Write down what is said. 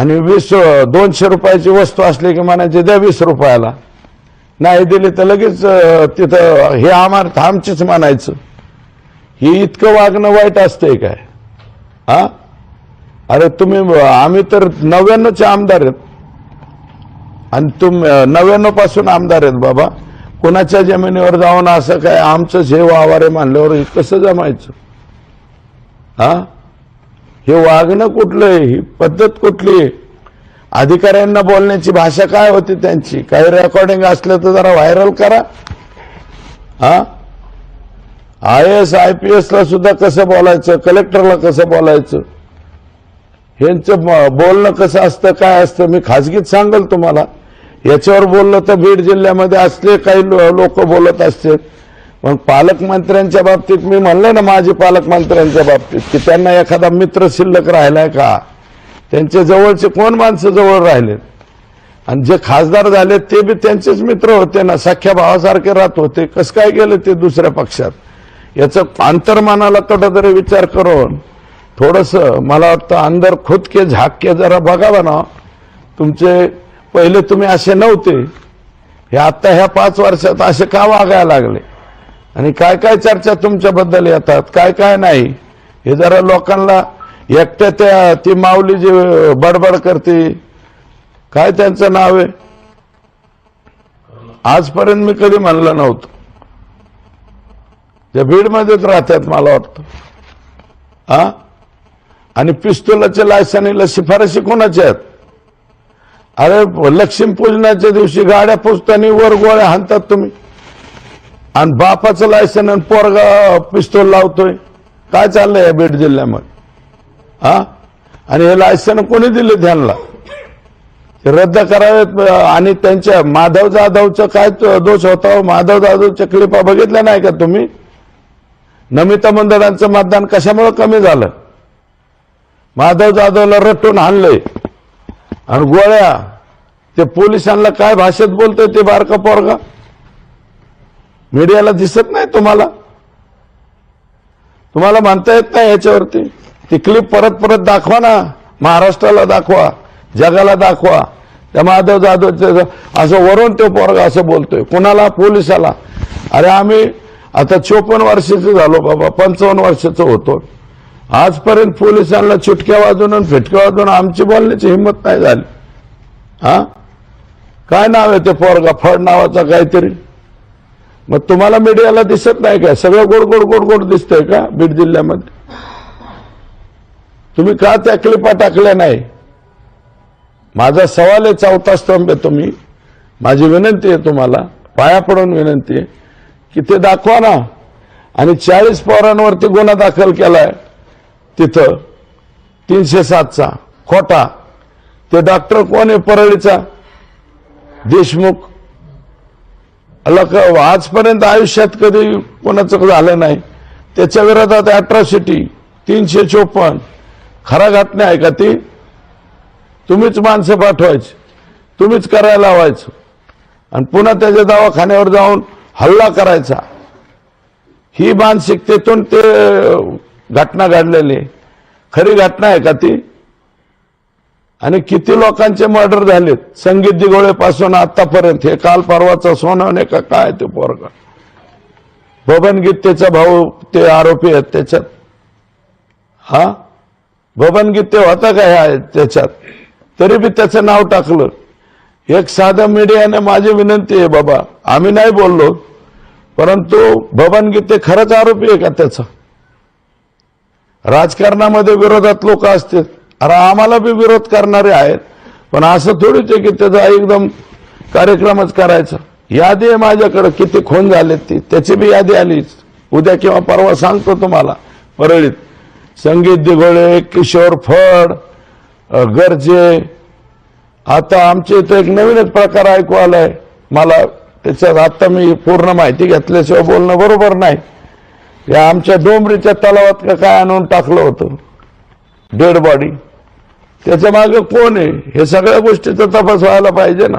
आणि वीस दोनशे रुपयाची वस्तू असली की म्हणायची द्या वीस रुपयाला. नाही दिली तर लगेच तिथं हे आम्हा आमचीच म्हणायचं. ही इतकं वागणं वाईट असतंय काय? हा अरे तुम्ही आम्ही तर नव्याण्णवचे आमदार आहेत. आणि तुम नव्याण्णवपासून आमदार आहेत बाबा. कोणाच्या जमिनीवर जाऊन असं काय आमचं हे वावर मानल्यावर कसं जमायचं? हा हे वागणं कुठलं आहे ही पद्धत कुठली? आहे अधिकाऱ्यांना बोलण्याची भाषा काय होती त्यांची? काही रेकॉर्डिंग असलं तर जरा व्हायरल करा. हा? आय एस आय पी ला सुद्धा कसं बोलायचं? कलेक्टरला कसं बोलायचं? ह्यांचं बोलणं कसं असतं काय असतं? मी खाजगीत सांगेल तुम्हाला. याच्यावर बोललं तर बीड जिल्ह्यामध्ये असले काही लोक बोलत असतील. पण पालकमंत्र्यांच्या बाबतीत मी म्हणलं ना माझे पालकमंत्र्यांच्या बाबतीत की त्यांना एखादा मित्र शिल्लक राहिलाय का? त्यांच्या जवळचे कोण माणसं जवळ राहिलेत आणि जे खासदार झाले ते बी त्यांचेच मित्र होते ना सख्या भावासारखे राहत होते. कसं काय गेले ते दुसऱ्या पक्षात? याचं अंतर्मानाला कडतरी विचार करून थोडस मला वाटतं अंदर खुदके झाके जरा बघावा ना तुमचे पहिले तुम्ही असे नव्हते. हे आता ह्या पाच वर्षात असे का वागायला लागले? आणि काय काय चर्चा तुमच्याबद्दल येतात काय काय नाही. हे जरा लोकांना एकट्या त्या ती माऊली जी बडबड करते काय त्यांचं नाव आहे? आजपर्यंत मी कधी म्हणलं नव्हतं. त्या बीडमध्येच राहतात मला वाटतं. हा आणि पिस्तुलाच्या लायसनीला शिफारशी कोणाच्या आहेत? अरे लक्ष्मीपूजनाच्या दिवशी गाड्या पुजताना वर गोळ्या हाणतात तुम्ही. आणि बापाचं लायसन आणि पोरगा पिस्तोल लावतोय. काय चाललंय या बीड जिल्ह्यामध्ये? हा? आणि हे लायसन कोणी दिले त्यांना ते रद्द करावेत आणि त्यांच्या माधव जाधवचं काय तो दोष होता हो? माधव जाधवच्या क्लिपा बघितल्या नाही का तुम्ही? नमिता मंडळांचं मतदान कशामुळे कमी झालं? माधव जाधवला रटून आणलंय आणि गोळ्या ते पोलिसांना काय भाषेत बोलतोय ते बारका पोरगा? मीडियाला दिसत नाही तुम्हाला? तुम्हाला म्हणता येत नाही याच्यावरती? ती क्लिप परत परत दाखवा ना. महाराष्ट्राला दाखवा जगाला दाखवा. त्या माधव जाधवचे असं वरून तो पोरगा असं बोलतोय. कुणाला? पोलिसाला. अरे आम्ही आता चोपन्न वर्षाचे झालो बाबा पंचावन्न वर्षाचं होतो. आजपर्यंत पोलिसांना चुटक्या वाजून आणि फिटक्या वाजून आमची बोलण्याची हिंमत नाही झाली. हा? काय नाव आहे ते पोरगा? फड नावाचा काहीतरी? मग तुम्हाला मीडियाला दिसत नाही का? सगळं गोड गोड गोड गोड दिसतंय का बीड जिल्ह्यामध्ये? तुम्ही का त्या क्लिपा टाकल्या नाही? माझा सवाल आहे चौथा स्तंभ आहे तुम्ही. माझी विनंती आहे तुम्हाला पाया पडून विनंती आहे की ते दाखवा ना. आणि चाळीस पोरांवरती गुन्हा दाखल केलाय तिथं तीनशे सातचा खोटा. ते डॉक्टर कोण आहे परळीचा? देशमुख. लक आजपर्यंत आयुष्यात कधी कोणाचं झालं नाही. त्याच्या विरोधात अॅट्रॉसिटी तीनशे चोपन्न. खरा घटना आहे का ती? तुम्हीच माणसं पाठवायची. तुम्हीच करायला लावायचं. आणि पुन्हा त्याच्या दवाखान्यावर जाऊन हल्ला करायचा. ही मानसिकतेतून ते घटना घडलेली आहे. खरी घटना आहे का ती? आणि किती लोकांचे मर्डर झालेत संगीत दिगोळेपासून आतापर्यंत हे काल परवाचा सोनवणे का? काय ते पोरगा? बबन गीतेचा भाऊ ते आरोपी आहेत त्याच्यात. हा? बबन गीते होता का त्याच्यात? तरी बी त्याचं नाव टाकलं. एक साधा मीडियाने माझी विनंती आहे बाबा. आम्ही नाही बोललो परंतु बबन गीते खरंच आरोपी आहे का त्याचा? राजकारणामध्ये विरोधात लोक असतील. अरे आम्हाला बी विरोध करणारे आहेत. पण असं थोडीच आहे की त्याचा एकदम कार्यक्रमच करायचा. यादी आहे माझ्याकडे. किती खून झालेत ती. त्याची बी यादी आलीच. उद्या किंवा परवा सांगतो तुम्हाला. परळीत. संगीत दिघोळे किशोर फड गरजे. आता आमच्या इथं एक नवीनच प्रकार ऐकू आलाय. मला त्याच्यात आता मी पूर्ण माहिती घेतल्याशिवाय बोलणं बरोबर नाही. या आमच्या डोंबरीच्या तलावात का काय आणून टाकलं होतं? Dead body. त्याच्यामागे कोण आहे? हे सगळ्या गोष्टीचा तपास व्हायला पाहिजे ना.